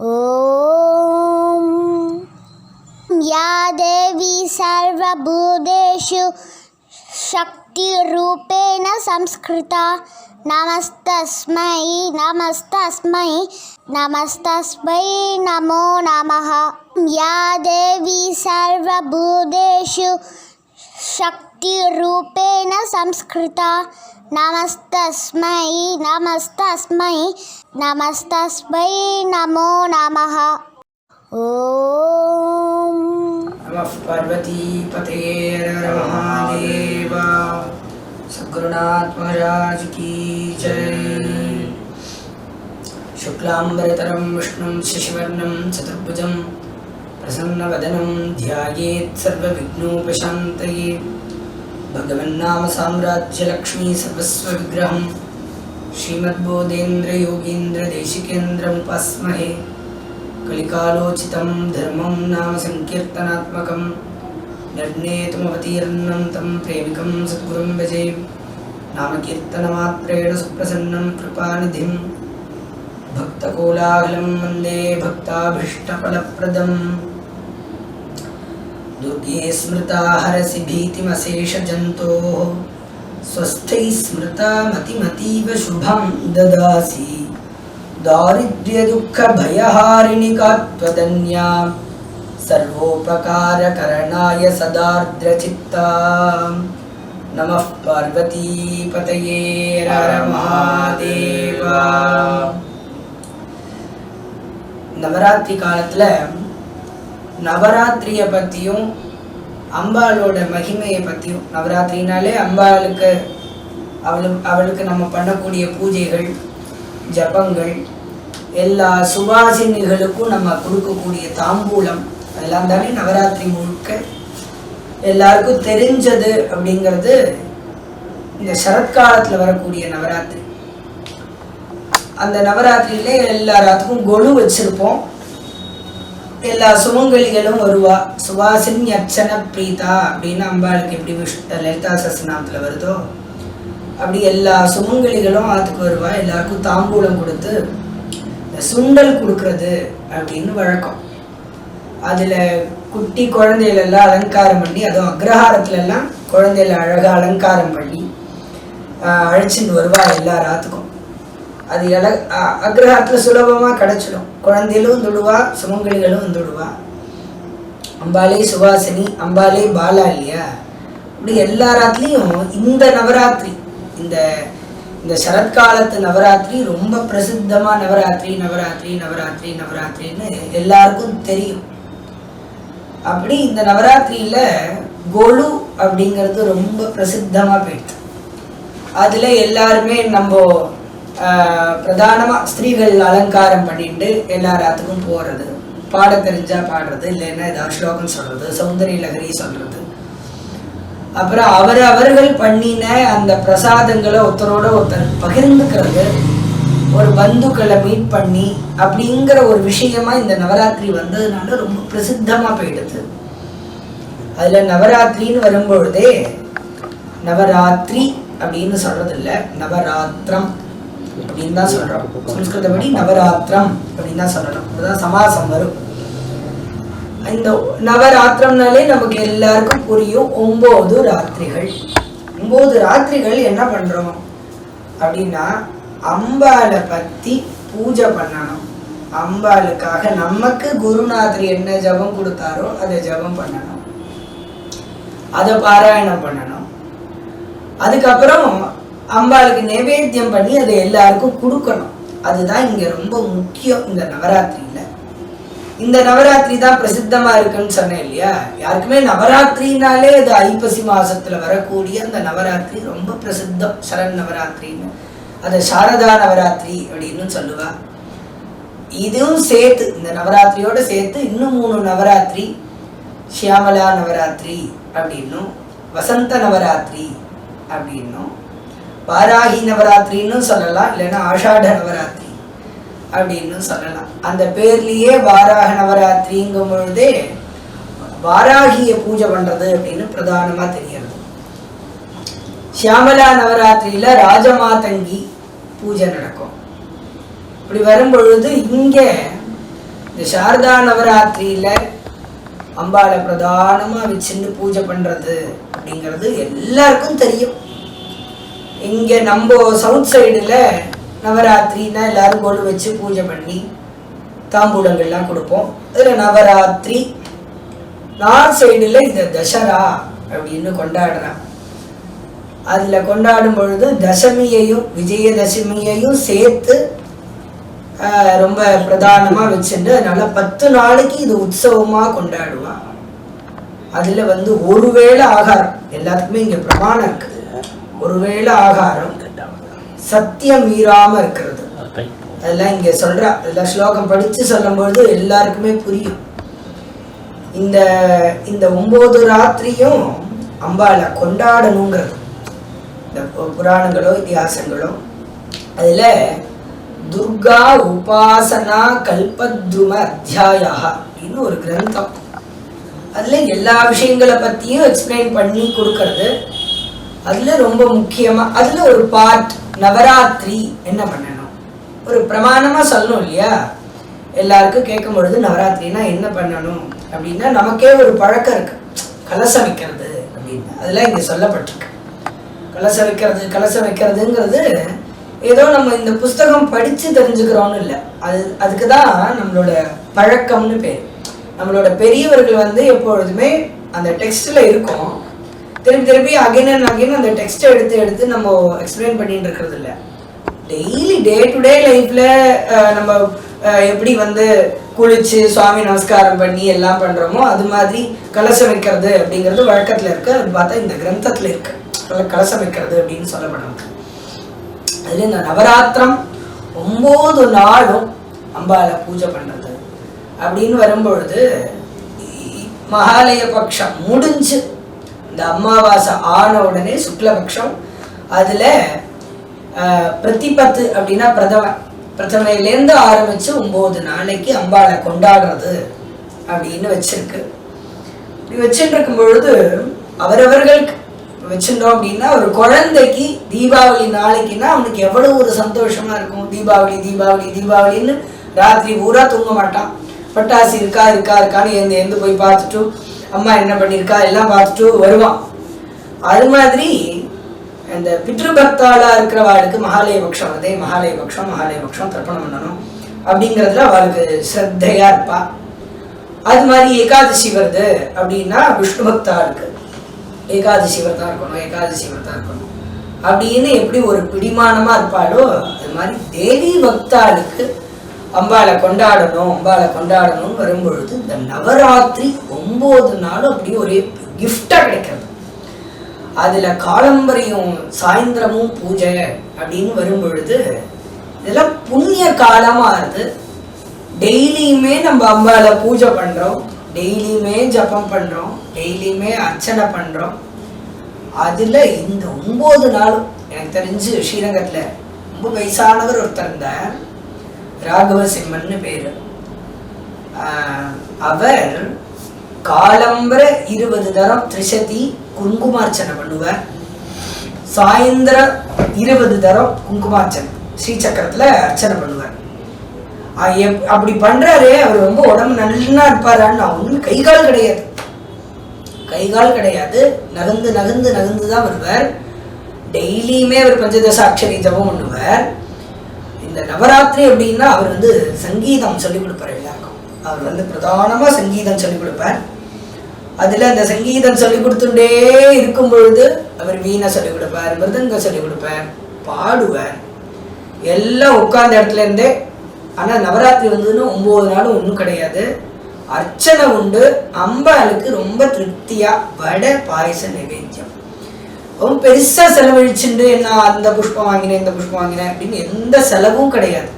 ॐ या देवी सर्वभूतेषु शक्तिरूपेण संस्कृता नमस्तस्मै नमस्तस्मै नमस्तस्मै नमो नमः या देवी सर्वभूतेषु शक्तिरूपेण संस्कृता नमस्तस्मै नमस्तस्मै नमस्तस्मै नमो नमः। ॐ। नमः पार्वतीपतये हर महादेव सद्गुरुनाथ महाराज की जय। शुक्लाम्बरतरं विष्णुं शशिवर्णं चतुर्भुजं प्रसन्नवदनं ध्यायेत् सर्वविघ्नोपशान्तये భగవన్నామ సామ్రాజ్యలక్ష్మీ సర్వస్వ విగ్రహం శ్రీమద్బోధేంద్ర యోగేంద్ర దేశికేంద్రముపాస్మహే కలికాలోచితం ధర్మం నామ సంకీర్తనాత్మకం నిర్ణేతుమవతీర్ణం తం ప్రేమికం సద్గురుం భజే నామకీర్తనమాత్రేణ సుప్రసన్నం కృపానిధిం భక్తకోలాహలం వందే భక్తాభీష్టఫలప్రదం दुर्गे स्मृता हरसि भीतिमशेषजन्तोः स्वस्थैः स्मृता मतिमतीव शुभं ददासि दारिद्र्यदुःखभयहारिणिका त्वदन्या सर्वोपकारकरणाय सदार्द्रचित्ता नमः पार्वतीपतये हर महादेवा நவராத்திரி காலத்தில் நவராத்திரியை பற்றியும் அம்பாளோட மகிமையை பற்றியும் நவராத்திரினாலே அம்பாளுக்கு அவளுக்கு அவளுக்கு நம்ம பண்ணக்கூடிய பூஜைகள் ஜபங்கள் எல்லா சுபாசினிகளுக்கும் நம்ம கொடுக்கக்கூடிய தாம்பூலம் அதெல்லாம் தானே நவராத்திரி முழுக்க. எல்லாருக்கும் தெரிஞ்சது அப்படிங்கிறது இந்த சரத்காலத்தில் வரக்கூடிய நவராத்திரி. அந்த நவராத்திரியிலே எல்லா ராத்துக்கும் கொலு வச்சுருப்போம். எல்லா சுமங்கலிகளும் வருவா. சுவாசினி அர்ச்சன பிரீதா அப்படின்னு அம்பாளுக்கு எப்படி விஷ் லலிதா சசநாமத்தில் வருதோ அப்படி எல்லா சுமங்கலிகளும் ஆத்துக்கு வருவா. எல்லாருக்கும் தாம்பூலம் கொடுத்து சுண்டல் கொடுக்கறது அப்படின்னு வழக்கம். அதில் குட்டி குழந்தைகளெல்லாம் அலங்காரம் பண்ணி அதுவும் அக்ரஹாரத்துலலாம் குழந்தைகளை அழகாக அலங்காரம் பண்ணி அழைச்சின்னு வருவா எல்லா ராத்துக்கும். அது எல அக்ரஹாத்தில் சுலபமாக கிடைச்சிடும். குழந்தைகளும் வந்துடுவா சுமங்கலிகளும் வந்துடுவா. அம்பாலே சுவாசினி அம்பாலே பாலா இல்லையா இப்படி எல்லாராத்திலையும் இந்த நவராத்திரி இந்த இந்த சரத்காலத்து நவராத்திரி ரொம்ப பிரசித்தமாக நவராத்திரி நவராத்திரி நவராத்திரி நவராத்திரின்னு எல்லாருக்கும் தெரியும். அப்படி இந்த நவராத்திரியில் கொலு அப்படிங்கிறது ரொம்ப பிரசித்தமாக போயிடுது. அதில் எல்லாருமே நம்ம பிரதானமாக ஸ்திரீகள் அலங்காரம் பண்ணிட்டு எல்லாராத்துக்கும் போகிறது பாட தெரிஞ்சா பாடுறது இல்லைன்னா ஏதாவது ஸ்லோகம் சொல்றது சௌந்தரிய லகரி சொல்றது. அப்புறம் அவர் அவர்கள் பண்ணின அந்த பிரசாதங்களை ஒருத்தரோட ஒருத்தர் பகிர்ந்துக்கிறது. ஒரு பந்துக்களை மீட் பண்ணி அப்படிங்கிற ஒரு விஷயமா இந்த நவராத்திரி வந்ததுனால ரொம்ப பிரசித்தமா போயிடுது. அதுல நவராத்திரின்னு வரும்பொழுதே நவராத்திரி அப்படின்னு சொல்றது இல்லை நவராத்திரம். அப்படின்னு தான் சொல்றோம் சம்ஸ்கிருதப்படி நவராத்திரம் அப்படின்னு தான் சொல்லணும். அதுதான் சமாசம் வரும். இந்த நவராத்திரம்னாலே நமக்கு எல்லாருக்கும் புரியும். ஒன்பது ராத்திரிகள். ஒன்பது ராத்திரிகள் என்ன பண்றோம்? அப்படின்னா அம்பாளை பத்தி பூஜை பண்ணணும். அம்பாளுக்காக நமக்கு குருநாதர் என்ன ஜபம் கொடுத்தாரோ அதை ஜபம் பண்ணணும். அதை பாராயணம் பண்ணணும். அதுக்கப்புறம் அம்பாளுக்கு நைவேத்தியம் பண்ணி அதை எல்லாருக்கும் கொடுக்கணும். அதுதான் இங்க ரொம்ப முக்கியம் இந்த நவராத்திரியில. இந்த நவராத்திரி தான் பிரசித்தமா இருக்குன்னு சொன்னேன் இல்லையா? யாருக்குமே நவராத்திரினாலே அது ஐப்பசி மாசத்துல வரக்கூடிய அந்த நவராத்திரி ரொம்ப பிரசித்தம். சரண் நவராத்திரின்னு. அதை சாரதா நவராத்திரி அப்படின்னு சொல்லுவா. இதுவும் சேர்த்து இந்த நவராத்திரியோட சேர்த்து இன்னும் மூணு நவராத்திரி. ஷியாமலா நவராத்திரி அப்படின்னும் வசந்த நவராத்திரி அப்படின்னும் வாராகி நவராத்திரின்னு சொல்லலாம் இல்லைன்னா ஆஷாட நவராத்திரி அப்படின்னு சொல்லலாம். அந்த பேர்லயே வாராக நவராத்திரிங்கும் பொழுதே வாராகிய பூஜை பண்றது அப்படின்னு பிரதானமா தெரியறது ஷியாமலா நவராத்திரியில ராஜமாதங்கி பூஜை நடக்கும். இப்படி வரும்பொழுது இங்க இந்த சாரதா நவராத்திரியில அம்பாளை பிரதானமா வச்சுன்னு பூஜை பண்றது அப்படிங்கிறது எல்லாருக்கும் தெரியும். இங்கே நம்ம சவுத் சைடில் நவராத்திரினா எல்லோரும் கொண்டு வச்சு பூஜை பண்ணி தாம்பூலங்கள்லாம் கொடுப்போம். இதில் நவராத்திரி நார்த் சைடில் இந்த தசரா அப்படின்னு கொண்டாடுறான். அதில் கொண்டாடும் பொழுது தசமியையும் விஜயதசமியையும் சேர்த்து ரொம்ப பிரதானமாக வச்சுட்டு அதனால் பத்து நாளைக்கு இது உற்சவமாக கொண்டாடுவான். அதில் வந்து ஒருவேளை ஆகாரம். எல்லாத்துக்குமே இங்கே பிரமாணம் இருக்குது ஒருவேளை ஆகாரம் சத்தியம் மீறாம இருக்கிறது. அதெல்லாம் இங்க சொல்றா. எல்லா ஸ்லோகம் படிச்சு சொல்லும்பொழுது எல்லாருக்குமே புரியும். இந்த இந்த ஒன்பது ராத்திரியும் அம்பாளை கொண்டாடணுங்கிறது. இந்த புராணங்களோ இதிகாசங்களோ. அதுல துர்கா உபாசனா கல்பத்ரும அத்தியாயா அப்படின்னு ஒரு கிரந்தம். அதுல எல்லா விஷயங்களை பத்தியும் எக்ஸ்பிளைன் பண்ணி கொடுக்கறது. அதுல ரொம்ப முக்கியமா அதுல ஒரு பார்ட் நவராத்திரி என்ன பண்ணணும்? ஒரு பிரமாணமா சொல்லணும் இல்லையா? எல்லாருக்கும் கேட்கும் பொழுது நவராத்திரினா என்ன பண்ணணும்? அப்படின்னா நமக்கே ஒரு பழக்கம் இருக்கு. கலசம் வைக்கிறது அப்படின்னு. அதெல்லாம் இங்க சொல்லப்பட்டிருக்கு. கலசம் வைக்கிறது கலசம் வைக்கிறதுங்கிறது ஏதோ நம்ம இந்த புஸ்தகம் படிச்சு தெரிஞ்சுக்கிறோம்னு இல்லை. அது அதுக்கு தான் நம்மளோட பழக்கம்னு பேர். நம்மளோட பெரியவர்கள் வந்து எப்பொழுதுமே அந்த டெக்ஸ்டில் இருக்கும். திருப்பி திருப்பி அகைன் அண்ட் அகைன் அந்த டெக்ஸ்ட்டை எடுத்து எடுத்து நம்ம எக்ஸ்பிளைன் பண்ணிட்டு இருக்கிறது இல்லை. டெய்லி டே டு டே லைஃப்ல நம்ம அஹ், எப்படி வந்து குளிச்சு சுவாமி நமஸ்காரம் பண்ணி எல்லாம் பண்றோமோ அது மாதிரி கலசம் வைக்கிறது அப்படிங்கிறது வழக்கத்துல இருக்கு. அது பார்த்தா இந்த கிரந்தத்துல இருக்கு. கலசம் வைக்கிறது அப்படின்னு சொல்லப்படுறது அதுல இந்த நவராத்திரம் ஒன்பது நாளும் அம்பாளை பூஜை பண்றது. அப்படின்னு வரும்பொழுது மகாலய பட்சம் முடிஞ்சு இந்த அமாவாசை ஆன உடனே சுக்லபக்ஷம் அதில் பிரதிபத்து அப்படின்னா பிரதம பிரதமையிலேருந்து ஆரம்பித்து ஒம்பது நாளைக்கு அம்பாளை கொண்டாடுறது அப்படின்னு வச்சிருக்கு. இப்படி வச்சுட்டு இருக்கும் பொழுது அவரவர்களுக்கு வச்சுருந்தோம் அப்படின்னா ஒரு குழந்தைக்கு தீபாவளி நாளைக்குன்னா அவனுக்கு எவ்வளவு ஒரு சந்தோஷமா இருக்கும். தீபாவளி தீபாவளி தீபாவளின்னு ராத்திரி பூரா தூங்க மாட்டான். பட்டாசு இருக்கா இருக்கா இருக்கான்னு எந்த எந்த போய் பார்த்துட்டு அம்மா என்ன பண்ணியிருக்கா எல்லாம் பார்த்துட்டு வருவான் அது மாதிரி அந்த பித்ருபக்தாளா இருக்கிறவாளுக்கு மகாலய பக்ஷம் அதே மகாலய பக்ஷம் மகாலய பக்ஷம் தர்ப்பணம் பண்ணணும் அப்படிங்கிறதுல அவளுக்கு ஸ்ரத்தையா இருப்பா. அது மாதிரி ஏகாதசி வருது அப்படின்னா விஷ்ணு பக்தாளுக்கு ஏகாதசி விரதம் இருக்கணும் ஏகாதசி விரதம் இருக்கணும் அப்படின்னு எப்படி ஒரு பிடிமானமா இருப்பாளோ அது மாதிரி தேவி பக்தாளுக்கு அம்பாவை கொண்டாடணும் அம்பாவை கொண்டாடணும்னு வரும்பொழுது இந்த நவராத்திரி ஒம்பது நாளும் அப்படியே ஒரே கிஃப்டாக கிடைக்கிறது. அதில் காலம்பரியும் சாயந்தரமும் பூஜை அப்படின்னு வரும்பொழுது இதெல்லாம் புண்ணிய காலமாக இருக்கு டெய்லியுமே நம்ம அம்பாவை பூஜை பண்ணுறோம் டெய்லியுமே ஜபம் பண்ணுறோம் டெய்லியுமே அர்ச்சனை பண்ணுறோம் அதில் இந்த ஒம்பது நாளும் எனக்கு தெரிஞ்சு ஸ்ரீரங்கத்தில் ரொம்ப வயசானவர் ஒருத்தர் இருந்தார். ராகவ சிம்மன்னு பேர். அவர் காலம்பர இருபது தரம் திரிசதி குங்குமார்ச்சனை பண்ணுவார். சாயந்தர இருபது தரம் குங்குமார்ச்சனை ஸ்ரீசக்கரத்துல அர்ச்சனை பண்ணுவார். எப்- அப்படி பண்றாரு அவர் ரொம்ப உடம்பு நல்லா இருப்பாரான்னு அவனும் கை கால் கிடையாது. கை கால் கிடையாது நகர்ந்து நகர்ந்து நகர்ந்து தான் வருவார். டெய்லியுமே அவர் பஞ்சதசாட்சரி ஜபம் பண்ணுவார். இந்த நவராத்திரி அப்படின்னா அவர் வந்து சங்கீதம் சொல்லிக் கொடுப்பார் எல்லாருக்கும். அவர் வந்து பிரதானமாக சங்கீதம் சொல்லிக் கொடுப்பார். அதில் அந்த சங்கீதம் சொல்லிக் கொடுத்துட்டே இருக்கும் பொழுது அவர் வீணை சொல்லிக் கொடுப்பார் மிருதங்கம் சொல்லிக் கொடுப்பார் பாடுவார். எல்லாம் உட்கார்ந்த இடத்துல இருந்தே. ஆனால் நவராத்திரி வந்ததுன்னு ஒம்பது நாளும் ஒன்றும் கிடையாது. அர்ச்சனை உண்டு. அம்பாளுக்கு ரொம்ப திருப்தியாக வடை பாயச நைவேத்தியம். ரொம்ப பெருசா செலவழிச்சுண்டு நான் அந்த புஷ்பம் வாங்கினேன் இந்த புஷ்பம் வாங்கினேன் அப்படின்னு எந்த செலவும் கிடையாது.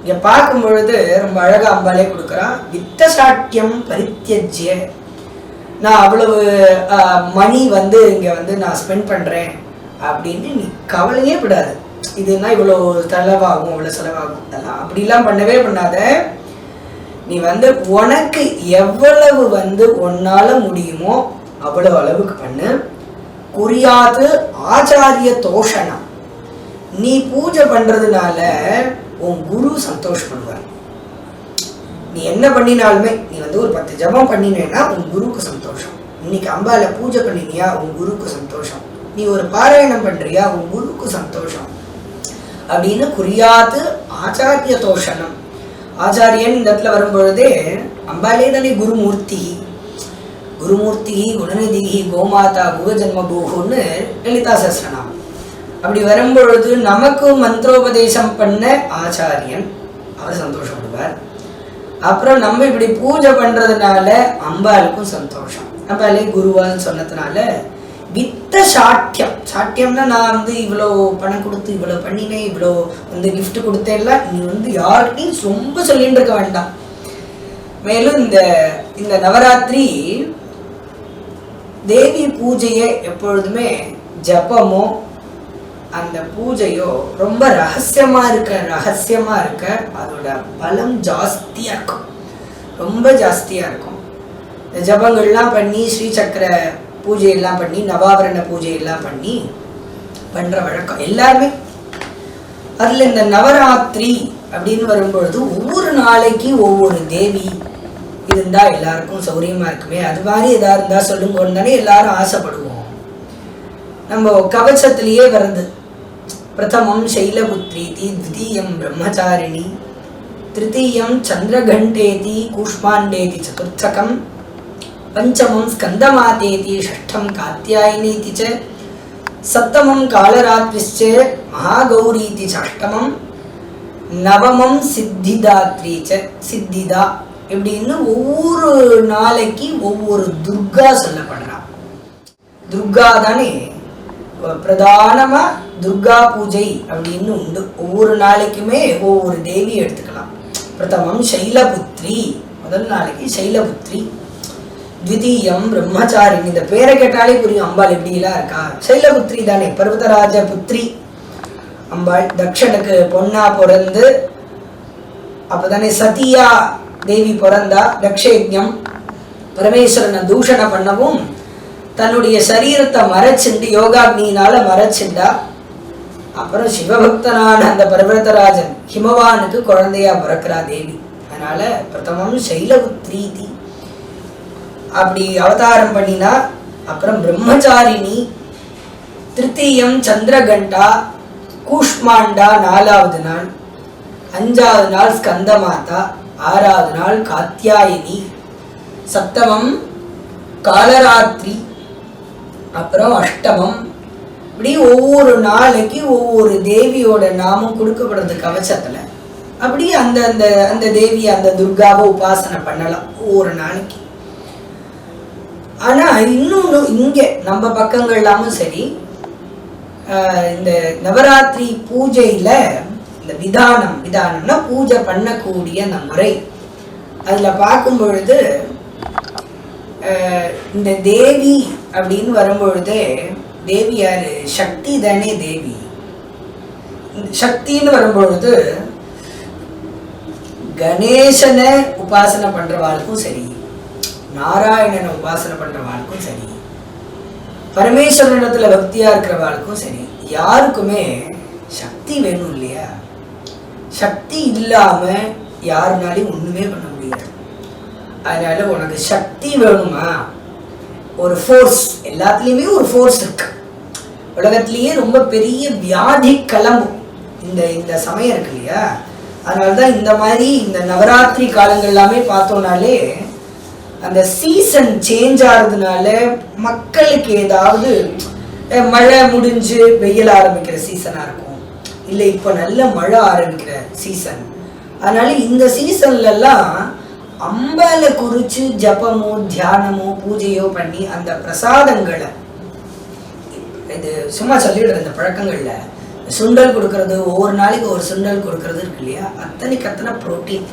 இங்க பார்க்கும் பொழுது ரொம்ப அழகா அம்பாலே கொடுக்குறான் வித்த சாட்டியம் பரித்தியஜ்ய. நான் அவ்வளவு மணி வந்து இங்க வந்து நான் ஸ்பெண்ட் பண்றேன். அப்படின்னு நீ கவலையே விடாது இதுனா இவ்வளோ செலவாகும் இவ்வளோ செலவாகும். அதெல்லாம் அப்படிலாம் பண்ணவே பண்ணாத. நீ வந்து உனக்கு எவ்வளவு வந்து உன்னால முடியுமோ அவ்வளோ அளவுக்கு பண்ணு. குறியாது ஆச்சாரிய தோஷணம். நீ பூஜை பண்றதுனால உன் குரு சந்தோஷப்படுவார். நீ என்ன பண்ணினாலுமே நீ வந்து ஒரு பத்து ஜபம் பண்ணினேன்னா உன் குருவுக்கு சந்தோஷம். இன்னைக்கு அம்பால பூஜை பண்ணினியா உன் குருவுக்கு சந்தோஷம். நீ ஒரு பாராயணம் பண்றியா உன் குருவுக்கு சந்தோஷம். அப்படின்னு குறியாது ஆச்சாரிய தோஷனம் ஆச்சாரியன் இந்த இடத்துல வரும்பொழுதே அம்பாலே தானே குருமூர்த்தி? குருமூர்த்தி குணநிதிகி கோமாதா குகஜன்ம பூகுன்னு லலிதா சஸ்ரநாமம் அப்படி வரும்பொழுது நமக்கு மந்திரோபதேசம் பண்ண ஆச்சாரியன் அவர் சந்தோஷப்படுவார். அப்புறம் நம்ம இப்படி பூஜை பண்ணுறதுனால அம்பாளுக்கும் சந்தோஷம். அம்பாலே குருவான்னு சொன்னதுனால வித்த சாட்டியம் சாட்டியம்னா நான் வந்து இவ்வளோ பணம் கொடுத்து இவ்வளோ பண்ணினேன் இவ்வளோ வந்து கிஃப்ட் கொடுத்தேன்லாம் நீ வந்து யார்கிட்டையும் ரொம்ப சொல்லிட்டு இருக்க வேண்டாம். மேலும் இந்த இந்த நவராத்திரி தேவி பூஜையை எப்பொழுதுமே ஜபமோ அந்த பூஜையோ ரொம்ப ரகசியமா இருக்க ரகசியமா இருக்க அதோட பலம் ஜாஸ்தியா இருக்கும். ரொம்ப ஜாஸ்தியா இருக்கும். இந்த ஜபங்கள்லாம் பண்ணி ஸ்ரீசக்கர பூஜையெல்லாம் பண்ணி நவாபரண பூஜையெல்லாம் பண்ணி பண்ற வழக்கம் எல்லாருமே. அதுல இந்த நவராத்திரி அப்படின்னு வரும்பொழுது ஒவ்வொரு நாளைக்கு ஒவ்வொரு தேவி இருந்தால் எல்லாருக்கும் சௌரியமாக இருக்குமே. அது மாதிரி எதாக இருந்தால் சொல்லுங்கன்னு தானே எல்லாரும் ஆசைப்படுவோம். நம்ம கவச்சத்திலேயே வருது பிரதமம் சைலபுத்ரீதி திவிதீயம் பிரம்மச்சாரிணி திருத்தீயம் சந்திரகண்டேதி கூஷ்மாண்டேதி சதுர்த்தகம் பஞ்சமம் ஸ்கந்தமாதேதி ஷஷ்டம் காத்தியாயினீதி ச சப்தமம் காலராத்ரிச்ச மகாகௌரீதி ச அஷ்டமம் நவமம் சித்திதாத்ரி ச சித்திதா இப்படின்னு ஒவ்வொரு நாளைக்கு ஒவ்வொரு துர்கா சொல்லப்படுறா துர்கா தானே? பிரதானமாக துர்கா பூஜை அப்படின்னு உண்டு. ஒவ்வொரு நாளைக்குமே ஒவ்வொரு தேவி எடுத்துக்கலாம். பிரதமம் சைலபுத்ரி. முதல் நாளைக்கு சைலபுத்ரி. த்விதீயம் பிரம்மச்சாரின் இந்த பேரை கேட்டாலே புரியும் அம்பாள் எப்படிலாம் இருக்கா? சைலபுத்ரி தானே பர்வதராஜ புத்ரி. அம்பாள் தக்ஷனுக்கு பொண்ணா பிறந்து அப்பதானே சதியா தேவி பிறந்தா லக்ஷயஜம் பரமேஸ்வரனை தூஷணம் பண்ணவும் தன்னுடைய சரீரத்தை மறைச்சிண்டு யோகாக்னியினால மறைச்சிண்டா. அப்புறம் சிவபக்தனான அந்த பர்வதராஜன் ஹிமவானுக்கு குழந்தையா பிறக்கிறா தேவி. அதனால பிரதமம் சைலபுத்ரீதி. அப்படி அவதாரம் பண்ணினா அப்புறம் பிரம்மச்சாரிணி திருத்தீயம் சந்திரகண்டா கூஷ்மாண்டா நாலாவது நாள் அஞ்சாவது நாள் ஸ்கந்த மாதா ஆறாவது நாள் காத்தியாயினி. சப்தமம் காலராத்திரி அப்புறம் அஷ்டமம். இப்படி ஒவ்வொரு நாளைக்கு ஒவ்வொரு தேவியோட நாமம் கொடுக்கப்படுறது கவச்சத்தில் அப்படி அந்த அந்த அந்த தேவி அந்த துர்காவை உபாசனை பண்ணலாம் ஒவ்வொரு நாளைக்கு. ஆனா இன்னொன்று இங்க நம்ம பக்கங்கள்லாமும் சரி இந்த நவராத்திரி பூஜையில இந்த விதானம் விதானம்னா பூஜை பண்ணக்கூடிய அந்த முறை. அதுல பார்க்கும் பொழுது இந்த தேவி அப்படின்னு வரும்பொழுது தேவி யாரு? சக்தி தானே தேவி. இந்த சக்தின்னு வரும்பொழுது கணேசனை உபாசனை பண்றவாளுக்கும் சரி நாராயணனை உபாசனை பண்றவாளுக்கும் சரி பரமேஸ்வரனிடத்துல பக்தியா இருக்கிறவாளுக்கும் சரி யாருக்குமே சக்தி வேணும் இல்லையா? சக்தி இல்லாம யாருனாலையும் ஒண்ணுமே பண்ண முடியாது. அதனால உனக்கு சக்தி வேணுமா? ஒரு ஃபோர்ஸ் எல்லாத்துலேயுமே ஒரு ஃபோர்ஸ் இருக்கு. உலகத்திலேயே ரொம்ப பெரிய வியாதி கிளம்பும். இந்த இந்த சமயம் இருக்கு இல்லையா? அதனால தான் இந்த மாதிரி இந்த நவராத்திரி காலங்கள் எல்லாமே பார்த்தோம்னாலே அந்த சீசன் சேஞ்ச் ஆகிறதுனால மக்களுக்கு ஏதாவது மழை முடிஞ்சு வெயில் ஆரம்பிக்கிற சீசனாக இருக்கும். இல்லை இப்போ நல்ல மழை ஆரம்பிக்கிற சீசன் அதனால இந்த சீசன்லலாம் அம்பால குறிச்சு ஜபமோ தியானமோ பூஜையோ பண்ணி அந்த பிரசாதங்களை இது சும்மா சொல்லிடுற இந்த பழக்கங்களில் சுண்டல் கொடுக்கறது ஒவ்வொரு நாளைக்கு ஒரு சுண்டல் கொடுக்கறது இருக்கு இல்லையா? அத்தனைக்கு அத்தனை ப்ரோட்டீன்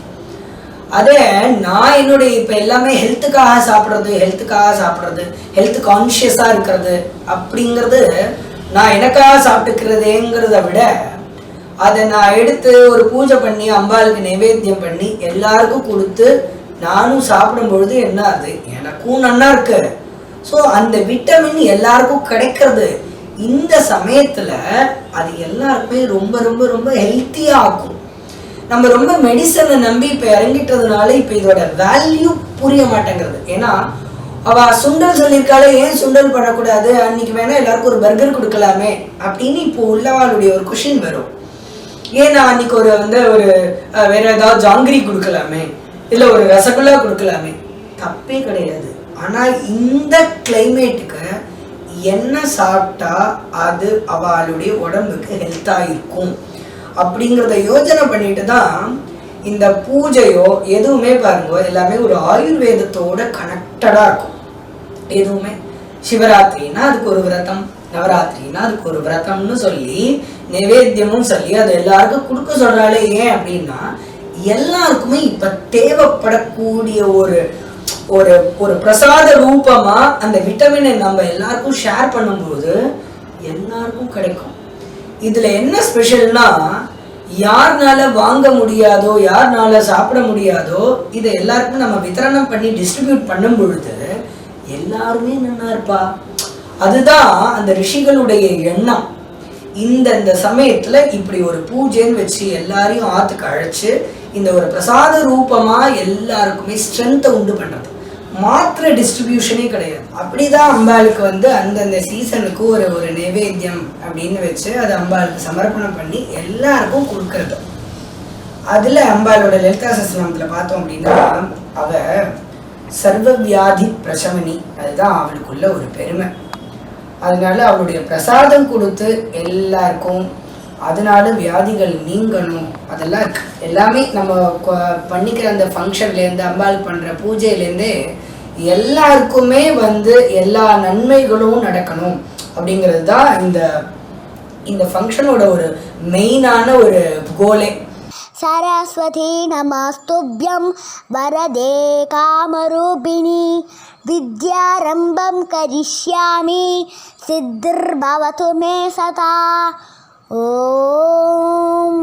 அதே நான் என்னுடைய இப்போ எல்லாமே ஹெல்த்துக்காக சாப்பிட்றது ஹெல்த்துக்காக சாப்பிட்றது ஹெல்த் கான்ஷியஸாக இருக்கிறது அப்படிங்கிறது நான் எனக்காக சாப்பிட்டுக்கிறதேங்கிறத விட அதை நான் எடுத்து ஒரு பூஜை பண்ணி அம்பாளுக்கு நைவேத்தியம் பண்ணி எல்லாருக்கும் கொடுத்து நானும் சாப்பிடும் பொழுது என்ன அது? எனக்கும் நன்னா இருக்கு. ஸோ அந்த விட்டமின் எல்லாருக்கும் கிடைக்கிறது. இந்த சமயத்தில் அது எல்லாருக்குமே ரொம்ப ரொம்ப ரொம்ப ஹெல்த்தியாக ஆக்கும் நம்ம ரொம்ப மெடிசனை நம்பி இப்போ இறங்கிட்டதுனால இப்போ இதோட வேல்யூ புரிய மாட்டேங்கிறது. ஏன்னா அவ சுண்டல் சொல்லியிருக்காளே ஏன் சுண்டல் பண்ணக்கூடாது அன்னைக்கு வேணா எல்லாருக்கும் ஒரு பர்கர் கொடுக்கலாமே? அப்படின்னு இப்போ உள்ளவாளுடைய ஒரு கொஷின் வரும். ஏன்னா அன்னைக்கு ஒரு வந்து ஒரு வேற ஏதாவது ஜாங்கிரி கொடுக்கலாமே இல்ல ஒரு ரசகுல்லா கொடுக்கலாமே. தப்பே கிடையாது. ஆனா இந்த கிளைமேட்டுக்கு என்ன சாப்பிட்டா அது அவளுடைய உடம்புக்கு ஹெல்த்தா இருக்கும். அப்படிங்கிறத யோசனை பண்ணிட்டு தான் இந்த பூஜையோ எதுவுமே பாருங்க எல்லாமே ஒரு ஆயுர்வேதத்தோட கனெக்டடா இருக்கும். எதுவுமே. சிவராத்திரினா அதுக்கு ஒரு விரதம் நவராத்திரினா அதுக்கு ஒரு விரதம்னு சொல்லி நைவேத்தியமும் சொல்லி அது எல்லாருக்கும் கொடுக்க சொல்றாளே ஏன் அப்படின்னா எல்லாருக்குமே இப்ப தேவைப்படக்கூடிய ஒரு ஒரு ஒரு பிரசாத ரூபமா அந்த விட்டமினை நம்ம எல்லாருக்கும் ஷேர் பண்ணும்போது எல்லாருக்கும் கிடைக்கும். இதுல என்ன ஸ்பெஷல்னா யார்னால வாங்க முடியாதோ யார்னால சாப்பிட முடியாதோ இதை எல்லாருக்கும் நம்ம வித்தரணம் பண்ணி டிஸ்ட்ரிபியூட் பண்ணும் பொழுது எல்லாருமே நல்லா இருப்பா? அதுதான் அந்த ரிஷிகளுடைய எண்ணம். இந்த இந்த சமயத்துல இப்படி ஒரு பூஜைன்னு வச்சு எல்லாரையும் ஆத்துக்கு அழைச்சு இந்த ஒரு பிரசாத ரூபமா எல்லாருக்குமே ஸ்ட்ரென்த்தை உண்டு பண்றது. மாத்திர டிஸ்ட்ரிபியூஷனே கிடையாது. அப்படிதான் அம்பாளுக்கு வந்து அந்தந்த சீசனுக்கு ஒரு ஒரு நைவேத்தியம் அப்படின்னு வச்சு அதை அம்பாளுக்கு சமர்ப்பணம் பண்ணி எல்லாருக்கும் கொடுக்கறது. அதுல அம்பாளோட லலிதா சஸ்நாமத்துல பார்த்தோம் அப்படின்னா அவ சர்வ வியாதி பிரசமனி அதுதான் அவளுக்குள்ள ஒரு பெருமை. அதனால அவருடைய பிரசாதம் கொடுத்து எல்லாருக்கும் அதனால வியாதிகள் நீங்கணும். அதெல்லாம் இருக்கு. எல்லாமே நம்ம கொ- பண்ணிக்கிற அந்த ஃபங்க்ஷன்லேருந்து அம்பாள் பண்ணுற பூஜையிலேருந்தே எல்லாருக்குமே வந்து எல்லா நன்மைகளும் நடக்கணும். அப்படிங்கிறது தான் இந்த இந்த ஃபங்க்ஷனோட ஒரு மெயினான ஒரு கோலே సరస్వతీ నమస్తుభ్యం వరదే కామరూపిణి విద్యారంభం కరిష్యామి సిద్ధిర్భవతు మే సతా ఓం